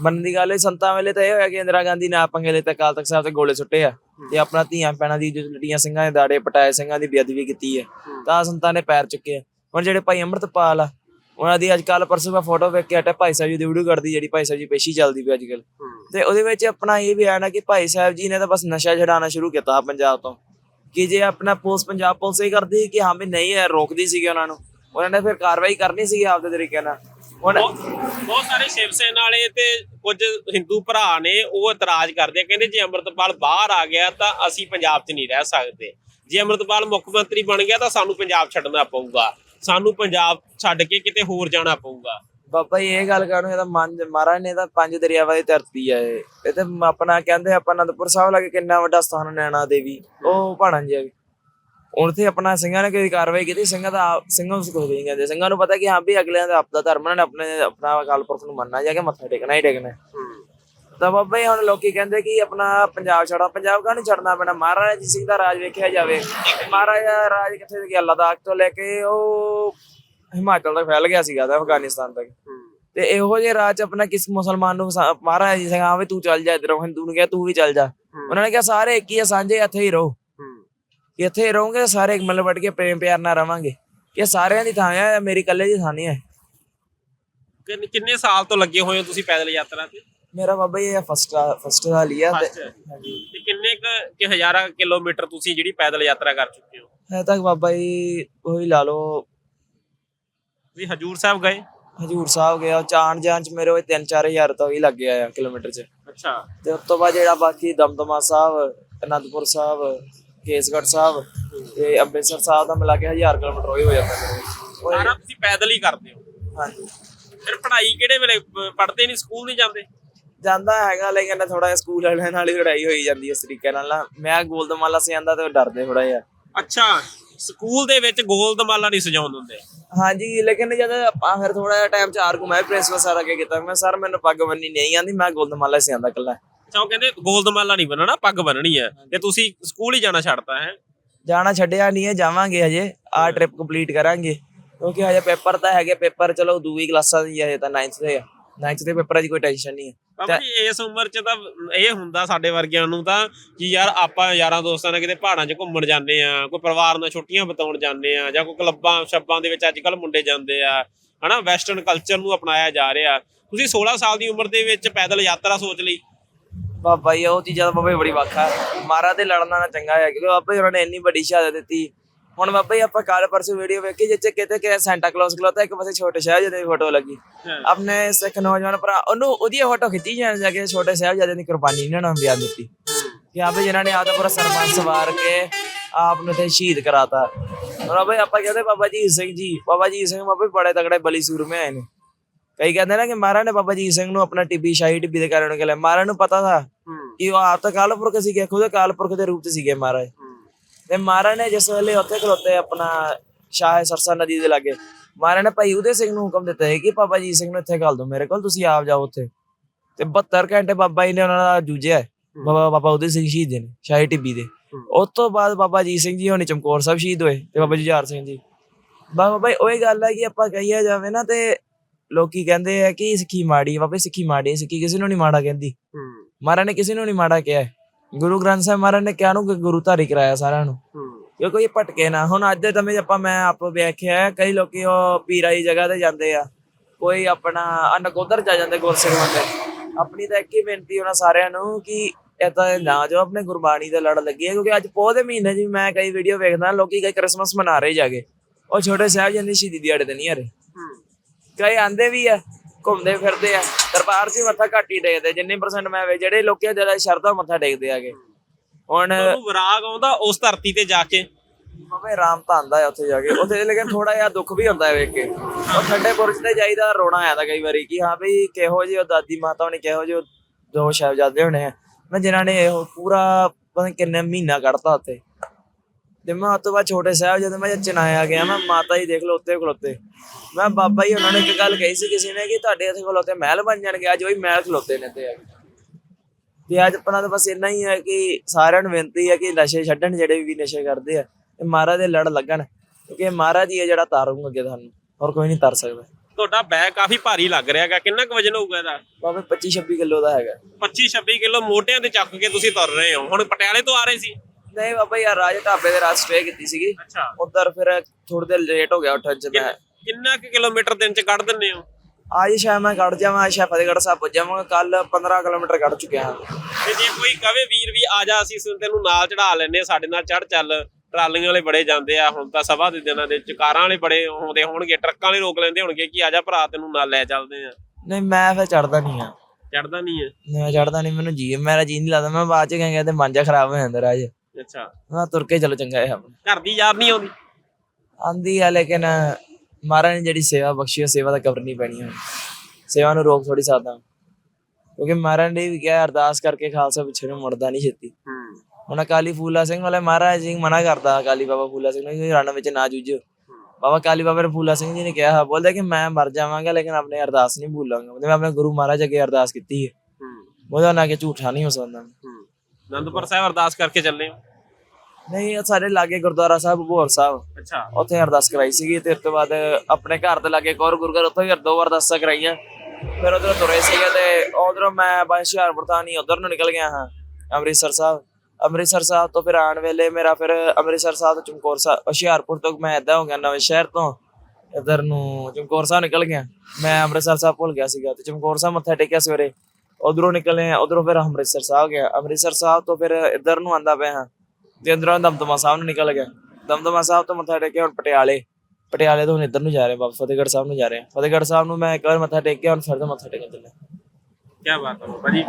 ਮੰਨ ਦੀ ਗੱਲ ਹੈ ਸੰਤਾਂ ਵੇਲੇ ਤਾਂ ਇਹ ਹੋਇਆ ਕਿ ਇੰਦਰਾ ਗਾਂਧੀ ਨੇ ਆਪੰਗੇ ਲਈ ਤੇ ਅਕਾਲ ਤਖਤ ਸਾਹਿਬ ਤੇ ਗੋਲੇ ਸੁੱਟੇ ਆ ਤੇ ਆਪਣਾ ਧੀਆਂ ਪੈਣਾ ਦੀ ਲੜੀਆਂ ਸਿੰਘਾਂ ਦੇ ਦਾੜੇ, ਪਟਾਏ ਸਿੰਘਾਂ ਦੀ ਬੇਅਦਬੀ ਕੀਤੀ ਹੈ। ਤਾਂ ਸੰਤਾਂ ਨੇ ਪੈਰ ਚੁੱਕੇ ਆ। ਹੁਣ ਜਿਹੜੇ ਭਾਈ ਅੰਮ੍ਰਿਤਪਾਲ ਆ, ਉਹਨਾਂ ਦੀ ਅੱਜ ਕੱਲ ਪਰਸੋਂ ਮੈਂ ਫੋਟੋ ਵੇਖ ਕੇ ਹਟਿਆ, ਭਾਈ ਸਾਹਿਬ ਜੀ ਦੀ ਵੀਡੀਓ ਕਰਦੀ ਜਿਹੜੀ ਭਾਈ ਸਾਹਿਬ ਜੀ ਪੇਸ਼ੀ ਚੱਲਦੀ ਪਈ ਅੱਜ ਕੱਲ ਤੇ ਉਹਦੇ ਵਿੱਚ ਆਪਣਾ ਇਹ ਬਿਆਨ ਹੈ ਕਿ ਭਾਈ ਸਾਹਿਬ ਜੀ ਨੇ ਤਾਂ ਬਸ ਨਸ਼ਾ ਛਡਾਉਣਾ ਸ਼ੁਰੂ ਕੀਤਾ ਪੰਜਾਬ ਤੋਂ। ਕਿ ਜੇ ਆਪਣਾ ਪੁਲਿਸ, ਪੰਜਾਬ ਪੁਲਿਸ ਇਹ ਕਰਦੀ ਕਿ ਹਾਂ ਵੀ ਨਹੀਂ ਹੈ ਰੋਕਦੀ ਸੀਗੀ ਉਹਨਾਂ ਨੂੰ। ਉਹਨਾਂ ਨੇ ਫਿਰ ਕਾਰਵਾਈ ਕਰਨੀ ਸੀਗੀ ਆਪਦੇ ਤਰੀਕੇ ਨਾਲ। ਹੁਣ ਬਹੁਤ ਸਾਰੇ ਸ਼ਿਵ ਸੈਨਾ ਵਾਲੇ ਤੇ ਕੁਝ ਹਿੰਦੂ ਭਰਾ ਨੇ ਉਹ ਇਤਰਾਜ਼ ਕਰਦੇ ਆ ਕਹਿੰਦੇ ਜੇ ਅੰਮ੍ਰਿਤਪਾਲ ਬਾਹਰ ਆ ਗਿਆ ਤਾਂ ਅਸੀਂ ਪੰਜਾਬ 'ਚ ਨਹੀਂ ਰਹਿ ਸਕਦੇ। ਜੇ ਅੰਮ੍ਰਿਤਪਾਲ ਮੁੱਖ ਮੰਤਰੀ ਬਣ ਗਿਆ ਤਾਂ ਸਾਨੂੰ ਪੰਜਾਬ ਛੱਡਣਾ ਪਊਗਾ। ਸਾਨੂੰ ਪੰਜਾਬ ਛੱਡ ਕੇ ਕਿਤੇ ਹੋਰ ਜਾਣਾ ਪਊਗਾ। ਬਾਬਾ ਜੀ ਇਹ ਗੱਲ ਕਰਨਗੇ ਤਾਂ ਮਨ ਮਹਾਰਾਜ ਨੇ ਤਾਂ ਪੰਜ ਦਰਿਆਵਾਂ ਦੀ ਧਰਤੀ ਹੈ ਇਹ। ਇਹ ਤੇ ਆਪਣਾ ਕਹਿੰਦੇ ਆਪਾਂ ਅਨੰਦਪੁਰ ਸਾਹਿਬ ਲਾਗੇ ਕਿੰਨਾ ਵੱਡਾ ਸਥਾਨ ਨੈਣਾ ਦੇਵੀ। ਉਹ 'ਚ ਹੈਗੀ ਉੱਥੇ ਆਪਣਾ ਸਿੰਘਾਂ ਨੇ ਕੋਈ ਕਾਰਵਾਈ ਕੀਤੀ ਸਿੰਘਾਂ ਦਾ ਆਪ- ਸਿੰਘਾਂ ਨੂੰ ਕੁਝ ਨਹੀਂ ਕਹਿੰਦੇ। ਸਿੰਘਾਂ ਨੂੰ ਪਤਾ ਕਿ ਹਾਂ ਵੀ ਅਗਲਿਆਂ ਦਾ ਆਪਦਾ ਧਰਮ ਨੇ ਆਪਣੇ ਆਪਣਾ ਅਕਾਲ ਪੁਰਖ ਨੂੰ ਮੰਨਣਾ ਜਾ ਕੇ ਮੱਥਾ ਟੇਕਣਾ ਹੀ ਟੇਕਣਾ। ਹੈ। ਤਾਂ ਬਾਬਾ ਜੀ ਹੁਣ ਲੋਕੀ ਕਹਿੰਦੇ ਕਿ ਆਪਣਾ ਪੰਜਾਬ ਛੜਾ ਪੰਜਾਬ ਕਾ ਨਹੀਂ ਛੱਡਣਾ ਪੈਣਾ? ਮਹਾਰਾਜਾ ਜੀ ਸਿੰਘ ਦਾ ਰਾਜ ਵੇਖਿਆ ਜਾਵੇ ਮਹਾਰਾਜਾ ਰਾਜ ਕਿੱਥੇ ਗਿਆ ਲਦਾਖ ਤੋਂ ਲੈ ਕੇ ਉਹ ਹਿਮਾਚਲ ਤੱਕ ਫੈਲ ਗਿਆ ਸੀਗਾ ਤਾਂ ਅਫਗਾਨਿਸਤਾਨ ਤੱਕ। ਤੇ ਇਹੋ ਜਿਹੇ ਰਾਜ 'ਚ ਆਪਣਾ ਕਿਸ ਮੁਸਲਮਾਨ ਨੂੰ ਮਹਾਰਾਜਾ ਜੀ ਸਿੰਘ ਆਵੇ ਤੂੰ ਚੱਲ ਜਾ ਇਧਰੋਂ ਹਿੰਦੂ ਨੂੰ ਕਿਹਾ ਤੂੰ ਵੀ ਚੱਲ ਜਾ। ਉਹਨਾਂ ਨੇ ਕਿਹਾ ਸਾਰੇ ਇੱਕ ਹੀ ਆ ਸਾਂਝੇ ਇੱਥੇ ਹੀ ਰਹੋ। ਇੱਥੇ ਰਹੋਗੇ ਸਾਰੇ ਇੱਕ ਮਿਲ ਵਟ ਕੇ ਪ੍ਰੇਮ ਪਿਆਰ ਨਾਲ ਰਵਾਂਗੇ। ਕਿ ਸਾਰਿਆਂ ਦੀ ਥਾਂ ਹੈ ਮੇਰੀ ਇਕੱਲੇ ਦੀ ਥਾਂ ਨਹੀਂ ਹੈ ਕਿੰਨ- ਕਿੰਨੇ ਸਾਲ ਤੋਂ ਲੱਗੇ ਹੋਏ ਹੋ ਤੁਸੀਂ ਪੈਦਲ ਯਾਤਰਾ ਤੇ? ਮੇਰਾ ਬਾਬਾ ਜੀ ਇਹ ਫਸਟ ਫਸਟ ਦਾ ਲਿਆ ਤੇ ਕਿੰਨੇ ਕੁ ਕਿ ਹਜ਼ਾਰਾਂ ਕਿਲੋਮੀਟਰ ਤੁਸੀਂ ਜਿਹੜੀ ਪੈਦਲ ਯਾਤਰਾ ਕਰ ਚੁੱਕੇ ਹੋ? ਹੈ ਤੱਕ ਬਾਬਾ ਜੀ ਉਹੀ ਲਾ ਲਓ। ਤੁਸੀਂ ਹਜੂਰ ਸਾਹਿਬ ਗਏ? ਹਜੂਰ ਸਾਹਿਬ ਗਿਆ ਚਾਣ ਜਾਣ ਚ ਮੇਰੇ ਉਹ 3-4000 ਤੋਂ ਹੀ ਲੱਗ ਗਿਆ ਆ ਕਿਲੋਮੀਟਰ ਚ। ਅੱਛਾ। ਤੇ ਉਸ ਤੋਂ ਬਾਅਦ ਜਿਹੜਾ ਬਾਕੀ ਦਮਦਮਾ ਸਾਹਿਬ ਅਨੰਦਪੁਰ ਸਾਹਿਬ ਕੇਸਗੜ੍ਹ ਸਾਹਿਬ ਤੇ ਅੰਮ੍ਰਿਤਸਰ ਸਾਹਿਬ ਦਾ ਮਿਲਾ ਕੇ 1000 ਕਿਲੋਮੀਟਰ ਉਹੀ ਹੋ ਜਾਂਦਾ ਮੇਰੇ ਸਾਰਾ ਤੁਸੀਂ ਪੈਦਲ ਹੀ ਕਰਦੇ ਹੋ? ਹਾਂਜੀ। ਫਿਰ ਪੜ੍ਹਾਈ ਕਿਹੜੇ ਵੇਲੇ ਪੜ੍ਹਦੇ ਨਹੀਂ ਸਕੂਲ ਨਹੀਂ ਜਾਂਦੇ? ਜਾਂਦਾ ਹੈਗਾ ਲੇਕਿਨ ਥੋੜਾ ਜਿਹਾ ਸਕੂਲ ਵਾਲਿਆਂ ਨਾਲ ਹੀ ਲੜਾਈ ਹੋਈ ਜਾਂਦੀ ਇਸ ਤਰੀਕੇ ਨਾਲ ਮੈਂ ਗੋਲਦਮਾਲਾ ਸੇ ਜਾਂਦਾ ਤੇ ਡਰਦੇ ਥੋੜਾ ਜਿਹਾ। ਅੱਛਾ ਸਕੂਲ ਦੇ ਵਿੱਚ ਗੋਲਦਮਾਲਾ ਨਹੀਂ ਸਜਾਉਣ ਦਿੰਦੇ? ਹਾਂਜੀ ਲੇਕਿਨ ਜਦ ਆਪਾਂ ਫਿਰ ਥੋੜਾ ਜਿਹਾ ਟਾਈਮ ਚਾਰ ਕੁ ਮੈਂ ਪ੍ਰਿੰਸੀਪਲ ਸਰ ਅੱਗੇ ਕੀਤਾ। ਮੈਂ ਸਰ ਮੈਨੂੰ ਪੱਗ ਬੰਨੀ ਨਹੀਂ ਆਂਦੀ ਮੈਂ ਗੋਲਦਮਾਲਾ ਸੇ ਆਂਦਾ ਕੱਲਾ ਅੱਛਾ ਉਹ ਕਹਿੰਦੇ ਗੋਲਦਮਾਲਾ ਨਹੀਂ ਬੰਨਣਾ ਪੱਗ ਬੰਨਣੀ ਹੈ। ਤੇ ਤੁਸੀਂ ਸਕੂਲ ਹੀ ਜਾਣਾ ਛੱਡਤਾ ਹੈ? ਜਾਣਾ ਛੱਡਿਆ ਨਹੀਂ ਹੈ ਜਾਵਾਂਗੇ ਹਜੇ। ਆ ਟ੍ਰਿਪ ਕੰਪਲੀਟ ਕਰਾਂਗੇ। ਕਿਉਂਕਿ ਹਜੇ ਪੇਪਰ ਤਾਂ ਹੈਗੇ ਪੇਪਰ ਚਲੋ ਦੂਈ ਕਲਾਸਾਂ ਦੀ ਹੈ ਹਜੇ ਤਾਂ 9th ਦੇ ਆ। 9th ਦੇ ਪੇਪਰਾਂ ਦੀ ਕੋਈ ਟੈਨਸ਼ਨ ਨਹੀਂ ਹੈ। ਬਾਬਾ ਜੀ ਇਸ ਉਮਰ 'ਚ ਤਾਂ ਇਹ ਹੁੰਦਾ ਸਾਡੇ ਵਰਗਿਆਂ ਨੂੰ ਤਾਂ ਕਿ ਯਾਰ ਆਪਾਂ ਯਾਰਾਂ ਦੋਸਤਾਂ ਨਾਲ ਕਿਤੇ ਪਹਾੜਾਂ 'ਚ ਘੁੰਮਣ ਜਾਂਦੇ ਆ ਕੋਈ ਪਰਿਵਾਰ ਨਾਲ ਛੁੱਟੀਆਂ ਬਿਤਾਉਣ ਜਾਂਦੇ ਆ ਜਾਂ ਕੋਈ ਕਲੱਬਾਂ ਸ਼ੱਬਾਂ ਦੇ ਵਿੱਚ ਅੱਜ ਕੱਲ ਮੁੰਡੇ ਜਾਂਦੇ ਆ। ਹਨਾ ਵੈਸਟਰਨ ਕਲਚਰ ਨੂੰ ਅਪਣਾਇਆ ਜਾ ਰਿਹਾ। ਤੁਸੀਂ 16 ਸਾਲ ਦੀ ਉਮਰ ਦੇ ਵਿੱਚ ਪੈਦਲ ਯਾਤਰਾ ਸੋਚ ਲਈ। ਬਾਬਾ ਜੀ ਉਹ ਚੀਜ਼ਾਂ ਤਾਂ ਬਾਬਾ ਜੀ ਬੜੀ ਵੱਖਾ ਮਾਰਾ ਤੇ ਲੜਨਾ ਨਾ ਚੰਗਾ ਹੈ ਕਿਉਂਕਿ ਬਾਬਾ ਜੀ ਉਹਨਾਂ ਨੇ ਇੰਨੀ ਵੱਡੀ ਸ਼ਹਾਦਤ ਦਿੱਤੀ। ਹੁਣ ਬਾਬਾ ਜੀ ਆਪਾਂ ਕੱਲ ਪਰਸੋਂ ਵੀਡੀਓ ਵੇਖੀ ਜਿੱਥੇ ਕਿਤੇ ਕਿ ਸੈਂਟਾ ਕਲੌਸ ਖਲੋਤਾ ਇੱਕ ਪਾਸੇ ਛੋਟੇ ਸਾਹਿਬਜ਼ਾਦੇ ਦੀ ਫੋਟੋ ਲੱਗੀ। ਆਪਣੇ ਸਿੱਖ ਨੌਜਵਾਨ ਭਰਾ ਉਹਨੂੰ ਉਹਦੀ ਫੋਟੋ ਖਿੱਚੀ ਜਾਣ ਜਾ ਕੇ ਛੋਟੇ ਸਾਹਿਬਜ਼ਾਦੇ ਦੀ ਕੁਰਬਾਨੀ ਇਹਨਾਂ ਨੂੰ ਬਿਆਨ ਦਿੱਤੀ। ਕਿ ਆਪੇ ਜਿਨ੍ਹਾਂ ਨੇ ਆਪਦਾ ਪੂਰਾ ਸਰਬੰਸ ਸਵਾਰ ਕੇ ਆਪ ਨੂੰ ਤੇ ਸ਼ਹੀਦ ਕਰਾਤਾ। ਬਾਬਾ ਜੀ ਆਪਾਂ ਕਹਿੰਦੇ ਬਾਬਾ ਜੀ ਸਿੰਘ ਜੀ ਬਾਬਾ ਜੀ ਸਿੰਘ ਬਾਬਾ ਬੜੇ ਤਗੜੇ ਬਲੀ ਸੂਰਮੇ ਆਏ ਨੇ। ਕਈ ਕਹਿੰਦੇ ਨਾ ਕਿ ਮਹਾਰਾਜ ਨੇ ਬਾਬਾ ਜੀ ਸਿੰਘ ਨੂੰ ਆਪਣਾ ਟਿੱਬੀ ਸ਼ਾਹੀ ਟਿੱਬੀ ਦੇ ਕਾਰਨ ਕਿ ਮਹਾਰਾਜ ਨੂੰ ਪਤਾ ਥਾ ਕਿ ਉਹ ਆਪ ਤਾਂ ਕਾਲਪੁਰਖ ਸੀਗੇ ਖੁਦ ਕਾਲਪੁਰਖ ਦੇ ਰੂਪ ਚ ਸੀਗੇ ਮਹਾਰਾਜ। ਤੇ ਮਹਾਰਾਜ ਨੇ ਜਿਸ ਵੇਲੇ ਉੱਥੇ ਖਲੋਤੇ ਆਪਣਾ ਸ਼ਾਹ ਸਰਸਾ ਨਦੀ ਦੇ ਲਾਗੇ ਮਹਾਰਾਜ ਨੇ ਭਾਈ ਉਦੇ ਸਿੰਘ ਨੂੰ ਹੁਕਮ ਦਿੱਤਾ ਹੈ ਕਿ ਬਾਬਾ ਜੀ ਸਿੰਘ ਨੂੰ ਇੱਥੇ ਘੱਲ ਦਿਓ ਮੇਰੇ ਕੋਲ ਤੁਸੀਂ ਆਪ ਜਾਓ ਉੱਥੇ। ਤੇ 72 ਘੰਟੇ ਬਾਬਾ ਜੀ ਨੇ ਉਹਨਾਂ ਦਾ ਜੂਝਿਆ ਬਾਬਾ ਬਾਬਾ ਉਦੇ ਸਿੰਘ ਸ਼ਹੀਦ ਨੇ ਸ਼ਾਹੀ ਟਿੱਬੀ ਦੇ। ਉਸ ਤੋਂ ਬਾਅਦ ਬਾਬਾ ਜੀ ਸਿੰਘ ਜੀ ਹੋਣੀ ਚਮਕੌਰ ਸਾਹਿਬ ਸ਼ਹੀਦ ਹੋਏ ਤੇ ਬਾਬਾ ਜੁਝਾਰ ਸਿੰਘ ਜੀ। ਬਾਬਾ ਭਾਈ ਉਹੀ ਗੱਲ ਹੈ ਕਿ ਆਪਾਂ ਕਹੀਏ ਜਾਵੇ ਨਾ ਤੇ ਲੋਕੀ ਕਹਿੰਦੇ ਆ ਕਿ ਸਿੱਖੀ ਮਾੜੀ ਹੈ ਬਾਬਾ ਸਿੱਖੀ ਮਾੜੀ ਹੈ ਸਿੱਖੀ ਕਿਸੇ ਨੂੰ ਨਹੀਂ ਮਾੜਾ ਕਹਿੰਦੀ। ਮਹਾਰਾਜ ਨੇ ਕਿਸੇ ਨੂੰ ਨਹੀਂ ਮਾੜਾ ਕਿਹਾ। ਹੈ। ਗੁਰੂ ਗ੍ਰੰਥ ਸਾਹਿਬ ਮਹਾਰਾਜ ਨੇ ਕਿਹਾ ਨੂੰ ਕਿ ਗੁਰੂ ਧਾਰੀ ਕਰਾਇਆ ਸਾਰਿਆਂ ਨੂੰ। ਕਿਉਂ ਕੋਈ ਭਟਕੇ ਨਾ। ਹੁਣ ਅੱਜ ਦੇ ਸਮੇਂ 'ਚ ਆਪਾਂ ਮੈਂ ਆਪ ਵੇਖਿਆ ਹੈ, ਕਈ ਲੋਕੀ ਉਹ ਪੀਰਾਂ ਦੀ ਜਗ੍ਹਾ ਤੇ ਜਾਂਦੇ ਆ। ਕੋਈ ਆਪਣਾ ਅਨਕੋਦਰ ਜਾ ਜਾਂਦੇ ਗੁਰਸਿੱਖ ਬੰਦੇ ਆਪਣੀ ਤਾਂ ਇੱਕ ਹੀ ਬੇਨਤੀ ਉਹਨਾਂ ਸਾਰਿਆਂ ਨੂੰ ਕਿ ਏਦਾਂ ਨਾ ਜੋ ਆਪਣੇ ਗੁਰਬਾਣੀ ਦੇ ਲੜ ਲੱਗੀ ਹੈ। ਕਿਉਂਕਿ ਅੱਜ ਪੋਹ ਦੇ ਮਹੀਨੇ 'ਚ ਵੀ ਮੈਂ ਕਈ ਵੀਡੀਓ ਵੇਖਦਾ ਲੋਕੀ ਕਈ ਕ੍ਰਿਸਮਸ ਮਨਾ ਰਹੇ ਜਾਗੇ। ਉਹ ਛੋਟੇ ਸਾਹਿਬ ਜਾਂਦੀ ਸ਼ਹੀਦੀ ਦਿਹਾੜੇ ਤੇ ਨਹੀਂ ਆ ਰਹੇ। ਕਈ ਆਂਦੇ ਵੀ ਆ ਘੁੰਮਦੇ ਫਿਰਦੇ ਆ। ਦਰਬਾਰ 'ਚ ਮੱਥਾ ਘੱਟ ਹੀ ਟੇਕਦੇ ਜਿੰਨੇ ਪਰਸੈਂਟ ਮੈਂ ਵੇ ਜਿਹੜੇ ਲੋਕੀ ਜ਼ਿਆਦਾ ਸ਼ਰਧਾ ਮੱਥਾ ਟੇਕਦੇ ਆਗੇ। ਹੁਣ ਤੁਹਾਨੂੰ ਵਿਰਾਗ ਆਉਂਦਾ ਉਸ ਧਰਤੀ ਤੇ ਜਾ ਕੇ। ਮਵੇਂ ਰਾਮ ਤਾਂ ਆਂਦਾ ਉੱਥੇ ਜਾ ਕੇ ਉੱਥੇ ਲੇਕਿਨ ਥੋੜਾ ਜਿਹਾ ਦੁੱਖ ਵੀ ਹੁੰਦਾ ਹੈ ਵੇਖ ਕੇ। ਉਹ ਠੰਡੇ ਬੁਰਜ ਤੇ ਜਾਈਦਾ ਰੋਣਾ ਆਉਂਦਾ ਕਈ ਵਾਰੀ ਕਿ ਹਾਂ ਬਈ ਕਿਹੋ ਜਿਹੇ ਉਹ ਦਾਦੀ ਮਾਤਾ ਹੋਣੀ ਕਿਹੋ ਜਿਹੇ ਉਹ ਦੋ ਸਾਹਿਬਜ਼ਾਦੇ ਹੋਣੇ ਆ। ਮੈਂ ਜਿਨ੍ਹਾਂ ਨੇ ਇਹ ਪੂਰਾ ਪਤਾ ਕਿੰਨੇ ਮਹੀਨਾ ਕੱਢਤਾ ਉੱਥੇ। ਤੇ ਮੈਂ ਉਸ ਤੋਂ ਬਾਅਦ ਛੋਟੇ ਸਾਹਿਬ ਜਦੋਂ ਮੈਂ ਚਨਾਇਆ ਗਿਆ ਮੈਂ ਮਾਤਾ ਜੀ ਦੇਖ ਲਓ ਉੱਤੇ ਖਲੋਤੇ। ਮੈਂ ਬਾਬਾ ਜੀ ਉਹਨਾਂ ਨੇ ਇੱਕ ਗੱਲ ਕਹੀ ਸੀ ਕਿਸੇ ਨੇ ਕਿ ਤੁਹਾਡੇ ਇੱਥੇ ਖਲੋਤੇ ਮਹਿਲ ਬਣ ਜਾਣਗੇ ਅੱਜ ਉਹੀ ਮਹਿਲ ਖਲੋਤੇ ਨੇ ਤੇ ਤੇ ਅੱਜ ਆਪਣਾ ਤਾਂ ਬਸ ਇੰਨਾ ਹੀ ਹੈ ਕਿ ਸਾਰਿਆਂ ਨੂੰ ਬੇਨਤੀ ਹੈ ਕਿ ਨਸ਼ੇ ਛੱਡਣ ਜਿਹੜੇ ਵੀ ਨਸ਼ੇ ਕਰਦੇ ਆ ਤੇ ਮਹਾਰਾਜ ਦੇ ਲੜ ਲੱਗਣ ਕਿਉਂਕਿ ਮਹਾਰਾਜ ਹੀ ਹੈ ਜਿਹੜਾ ਤਾਰੂਗਾ ਅੱਗੇ ਤੁਹਾਨੂੰ ਹੋਰ ਕੋਈ ਨਹੀਂ ਤਰ ਸਕਦਾ। ਤੁਹਾਡਾ ਬੈਗ ਕਾਫੀ ਭਾਰੀ ਲੱਗ ਰਿਹਾ ਹੈਗਾ ਕਿੰਨਾ ਕੁ ਵਜਨ ਹੋਊਗਾ ਇਹਦਾ? ਬਾਬੇ 25 26 ਕਿਲੋ ਦਾ ਹੈਗਾ। 25 26 ਕਿਲੋ ਮੋਟਿਆਂ ਤੇ ਚੱਕ ਕੇ ਤੁਸੀਂ ਤੁਰ ਰਹੇ ਹੋ ਹੁਣ ਪਟਿਆਲੇ ਤੋਂ ਆ ਰਹੇ ਸੀ। ਨਹੀਂ ਬਾਬਾ ਯਾਰ ਰਾਜ ਢਾਬੇ ਦੇ ਰਾਤ ਸਟੇ ਕੀਤੀ ਸੀਗੀ। ਅੱਛਾ। ਉਧਰ ਫਿਰ ਥੋੜੇ ਦਿਨ ਲੇਟ ਹੋ ਗਿਆ ਉੱਠਣ ਚ ਮੈਂ। ਕਿੰਨਾ ਕੁ ਕਿਲੋਮੀਟਰ ਦਿਨ ਚ ਕੱਢ ਦਿੰਦੇ ਹੋ? ਅੱਜ ਸ਼ਾਇਦ ਮੈਂ ਕੱਢ ਜਾਵਾਂ ਅੱਜ ਸ਼ਾਇਦ ਫਤਿਹਗੜ੍ਹ ਸਾਹਿਬ ਪੁੱਜ ਜਾਵਾਂਗਾ। ਕੱਲ 15 ਕਿਲੋਮੀਟਰ ਕੱਢ ਚੁੱਕਿਆ ਹਾਂ। ਤੇ ਜੇ ਕੋਈ ਕਵੇ ਵੀਰ ਵੀ ਆ ਜਾ ਅਸੀਂ ਤੈਨੂੰ ਨਾਲ ਚੜਾ ਲੈਨੇ ਸਾਡੇ ਨਾਲ ਚੜ ਚੱਲ। ਟਰਾਲੀਆਂ ਵਾਲੇ ਬੜੇ ਜਾਂਦੇ ਆ ਹੁਣ ਤਾਂ ਸਭਾ ਦੇ ਦਿਨਾਂ ਦੇ ਵਿੱਚ ਕਾਰਾਂ ਵਾਲੇ ਬੜੇ ਆਉਂਦੇ ਹੋਣਗੇ ਟਰੱਕਾਂ ਵਾਲੇ ਰੋਕ ਲੈਂਦੇ ਹੋਣਗੇ ਕਿ ਆ ਜਾ ਭਰਾ ਤੈਨੂੰ ਨਾਲ ਲੈ ਚੱਲਦੇ ਆ ਨਹੀਂ ਮੈਂ ਫਿਰ ਚੜਦਾ ਨਹੀਂ ਆ ਚੜਦਾ ਨਹੀਂ ਹੈ। ਮੈਂ ਚੜਦਾ ਨਹੀਂ ਮੈਨੂੰ ਜੀ ਮੇਰਾ ਜੀ ਨਹੀਂ ਲੱਗਦਾ। ਮੈਂ ਬਾਅਦ ਚ ਕਹਿੰਗਾ ਤੇ ਮਾਂਜਾ ਖਰਾਬ ਹੋ ਜਾਂਦਾ ਰਾਜ। ਅੱਛਾ। ਹਾਂ ਤੁਰ ਕੇ ਚਲੋ ਚੰਗਾ ਹੈ ਘਰ ਦੀ ਯਾਦ ਨਹੀਂ ਆਉਂਦੀ? ਆਂਦੀ ਹੈ ਲੇਕਿਨ ਮਹਾਰਾਜ ਨੇ ਜਿਹੜੀ ਸੇਵਾ ਬਖਸ਼ੀ ਉਹ ਸੇਵਾ ਤਾਂ ਕਰਨੀ ਪੈਣੀ ਹੈ ਸੇਵਾ ਨੂੰ ਰੋਕ ਥੋੜੀ ਸਕਦਾ ਕਿਉਂਕਿ ਮਹਾਰਾਜ ਨੇ ਵੀ ਕਿਹਾ ਅਰਦਾਸ ਕਰਕੇ ਖਾਲਸਾ ਪਿੱਛੇ ਨੂੰ ਮੁੜਦਾ ਨਹੀਂ ਛੇਤੀ। ਹੁਣ ਅਕਾਲੀ ਫੂਲਾ ਸਿੰਘ ਵਾਲੇ ਮਹਾਰਾਜ ਜੀ ਮਨਾ ਕਰਦਾ ਅਕਾਲੀ ਬਾਬਾ ਫੂਲਾ ਸਿੰਘ ਨੂੰ ਰਣ ਵਿੱਚ ਨਾ ਜੂਝੋ ਬਾਬਾ ਕਾਲੀ ਬਾਬਾ ਨੇ ਫੂਲਾ ਸਿੰਘ ਜੀ ਨੇ ਕਿਹਾ ਬੋਲਦਾ ਕਿ ਮੈਂ ਮਰ ਜਾਵਾਂਗਾ ਲੇਕਿਨ ਆਪਣੇ ਅਰਦਾਸ ਨਹੀਂ ਭੁੱਲਾਂਗਾ। ਮੈਂ ਆਪਣੇ ਗੁਰੂ ਮਹਾਰਾਜ ਅੱਗੇ ਅਰਦਾਸ ਕੀਤੀ ਹੈ। ਉਹਦਾ ਨਾ ਕਿ ਝੂਠਾ ਨਹੀਂ ਹੋ ਸਕਦਾ। ਅਨੰਦਪੁਰ ਸਾਹਿਬ ਅਰਦਾਸ ਕਰਕੇ ਚੱਲੇ ਹੋ? ਨਹੀਂ ਇਹ ਸਾਡੇ ਲਾਗੇ ਗੁਰਦੁਆਰਾ ਸਾਹਿਬ ਭੋਰ ਸਾਹਿਬ। ਅੱਛਾ। ਉੱਥੇ ਅਰਦਾਸ ਕਰਾਈ ਸੀਗੀ ਤੇ ਉਸ ਤੋਂ ਬਾਅਦ ਆਪਣੇ ਘਰ ਦੇ ਲਾਗੇ ਕੌਰ ਗੁਰਗਰ ਉੱਥੇ ਵੀ ਦੋ ਅਰਦਾਸਾਂ ਕਰਾਈਆਂ। ਫਿਰ ਉਧਰੋਂ ਤੁਰੇ ਸੀਗੇ ਤੇ ਉਧਰੋਂ ਮੈਂ ਬਸ ਹੁਸ਼ਿਆਰਪੁਰ ਤਾਂ ਨਹੀਂ ਉਧਰ ਨੂੰ ਨਿਕਲ ਗਿਆ ਹਾਂ ਅੰਮ੍ਰਿਤਸਰ ਸਾਹਿਬ। ਅੰਮ੍ਰਿਤਸਰ ਸਾਹਿਬ ਤੋਂ ਫਿਰ ਆਉਣ ਵੇਲੇ ਮੇਰਾ ਫਿਰ ਅੰਮ੍ਰਿਤਸਰ ਸਾਹਿਬ ਤੋਂ ਚਮਕੌਰ ਸਾਹਿਬ ਹੁਸ਼ਿਆਰਪੁਰ ਤੋਂ ਮੈਂ ਏਦਾਂ ਹੋ ਗਿਆ ਨਵੇਂ ਸ਼ਹਿਰ ਤੋਂ। ਇਧਰ ਨੂੰ ਚਮਕੌਰ ਸਾਹਿਬ ਨਿਕਲ ਗਿਆ। ਮੈਂ ਅੰਮ੍ਰਿਤਸਰ ਸਾਹਿਬ ਭੁੱਲ ਗਿਆ ਸੀਗਾ ਤੇ ਚਮਕੌਰ ਸਾਹਿਬ ਮੱਥਾ ਟੇਕਿਆ ਸਵੇਰੇ। ਉਧਰੋਂ ਨਿਕਲੇ ਉਧਰੋਂ ਫਿਰ ਅੰਮ੍ਰਿਤਸਰ ਸਾਹਿਬ ਗਿਆ। ਅੰਮ੍ਰਿਤਸਰ ਸਾਹਿਬ ਤੋਂ ਫਿਰ ਇੱਧਰ ਨੂੰ ਆਂਦਾ ਪਿਆ ਹਾਂ। ਤੇ ਅੰਦਰੋਂ ਦਮਦਮਾ ਸਾਹਿਬ ਨੂੰ ਨਿਕਲ ਗਿਆ। ਦਮਦਮਾ ਸਾਹਿਬ ਤੋਂ ਮੱਥਾ ਟੇਕਿਆ ਹੁਣ ਪਟਿਆਲੇ। ਪਟਿਆਲੇ ਤੋਂ ਹੁਣ ਇੱਧਰ ਨੂੰ ਜਾ ਰਹੇ ਬਾਬਾ ਫਤਿਹਗੜ੍ਹ ਸਾਹਿਬ ਨੂੰ ਜਾ ਰਹੇ। ਫਤਿਹਗੜ੍ਹ ਸਾਹਿਬ ਨੂੰ ਮੈਂ ਇੱਕ ਵਾਰ ਮੱਥਾ ਟੇਕਿਆ ਹੁਣ ਫਿਰ ਤੋਂ ਮੱਥਾ ਟੇਕਣ ਚੱਲਿਆ। ਕੀ ਬਾਤ ਹੈ ਬਾਬਾ ਜੀ।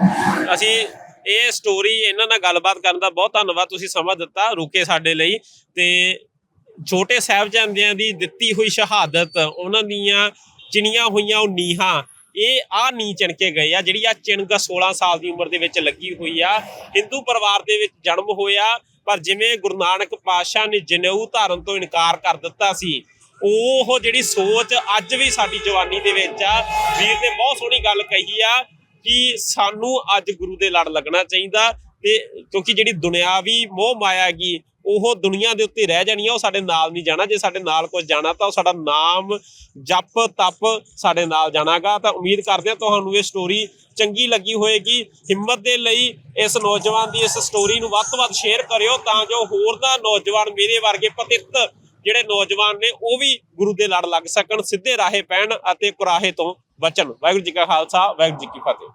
ਅਸੀਂ ਇਹ ਸਟੋਰੀ ਇਹਨਾਂ ਨਾਲ ਗੱਲਬਾਤ ਕਰਨ ਦਾ ਬਹੁਤ ਧੰਨਵਾਦ। ਤੁਸੀਂ ਸਮਾਂ ਦਿੱਤਾ ਰੁਕੇ ਸਾਡੇ ਲਈ ਤੇ ਛੋਟੇ ਸਾਹਿਬਜ਼ਾਦਿਆਂ ਦੀ ਦਿੱਤੀ ਹੋਈ ਸ਼ਹਾਦਤ, ਉਹਨਾਂ ਦੀਆਂ ਚਿਣੀਆਂ ਹੋਈਆਂ ਉਹ ਨੀਹਾਂ, ਇਹ ਆ ਨੀ ਚਿਣਕੇ ਗਏ ਆ। ਜਿਹੜੀ ਆ ਚਿਣਗ 16 ਸਾਲ ਦੀ ਉਮਰ ਦੇ ਵਿੱਚ ਲੱਗੀ ਹੋਈ ਆ। ਹਿੰਦੂ ਪਰਿਵਾਰ ਦੇ ਵਿੱਚ ਜਨਮ ਹੋਇਆ। ਪਰ ਜਿਵੇਂ ਗੁਰੂ ਨਾਨਕ ਪਾਤਸ਼ਾਹ ਨੇ ਜਨੇਊ ਧਾਰਨ ਤੋਂ ਇਨਕਾਰ ਕਰ ਦਿੱਤਾ ਸੀ, ਉਹ ਜਿਹੜੀ ਸੋਚ ਅੱਜ ਵੀ ਸਾਡੀ ਜਵਾਨੀ ਦੇ ਵਿੱਚ ਆ, ਵੀਰ ਨੇ ਬਹੁਤ ਸੋਹਣੀ ਗੱਲ ਕਹੀ ਆ ਕਿ ਸਾਨੂੰ ਅੱਜ ਗੁਰੂ ਦੇ ਲੜ ਲੱਗਣਾ ਚਾਹੀਦਾ ਤੇ ਕਿਉਂਕਿ ਜਿਹੜੀ ਦੁਨਿਆਵੀ ਮੋਹ ਮਾਇਆ ਹੈਗੀ ਉਹ ਦੁਨੀਆ ਦੇ ਉੱਤੇ ਰਹਿ ਜਾਣੀ ਆ ਉਹ ਸਾਡੇ ਨਾਲ ਨਹੀਂ ਜਾਣਾ। ਜੇ ਸਾਡੇ ਨਾਲ ਕੁਝ ਜਾਣਾ ਤਾਂ ਉਹ ਸਾਡਾ ਨਾਮ ਜਪ, ਤਪ ਸਾਡੇ ਨਾਲ ਜਾਣਾਗਾ। ਤਾਂ ਉਮੀਦ ਕਰਦੇ ਹਾਂ ਤੁਹਾਨੂੰ ਇਹ ਸਟੋਰੀ ਚੰਗੀ ਲੱਗੀ ਹੋਏਗੀ। ਹਿੰਮਤ ਦੇ ਲਈ ਇਸ ਨੌਜਵਾਨ ਦੀ ਇਸ ਸਟੋਰੀ ਨੂੰ ਵੱਧ ਤੋਂ ਵੱਧ ਸ਼ੇਅਰ ਕਰਿਓ ਤਾਂ ਜੋ ਹੋਰ ਦਾ ਨੌਜਵਾਨ ਮੇਰੇ ਵਰਗੇ ਪਤਿਤ ਜਿਹੜੇ ਨੌਜਵਾਨ ਨੇ, ਉਹ ਵੀ ਗੁਰੂ ਦੇ ਲੜ ਲੱਗ ਸਕਣ, ਸਿੱਧੇ ਰਾਹੇ ਪੈਣ ਅਤੇ ਕੁਰਾਹੇ ਤੋਂ ਬਚਣ। ਵਾਹਿਗੁਰੂ ਜੀ ਕਾ ਖਾਲਸਾ, ਵਾਹਿਗੁਰੂ ਜੀ ਕੀ ਫਤਿਹ।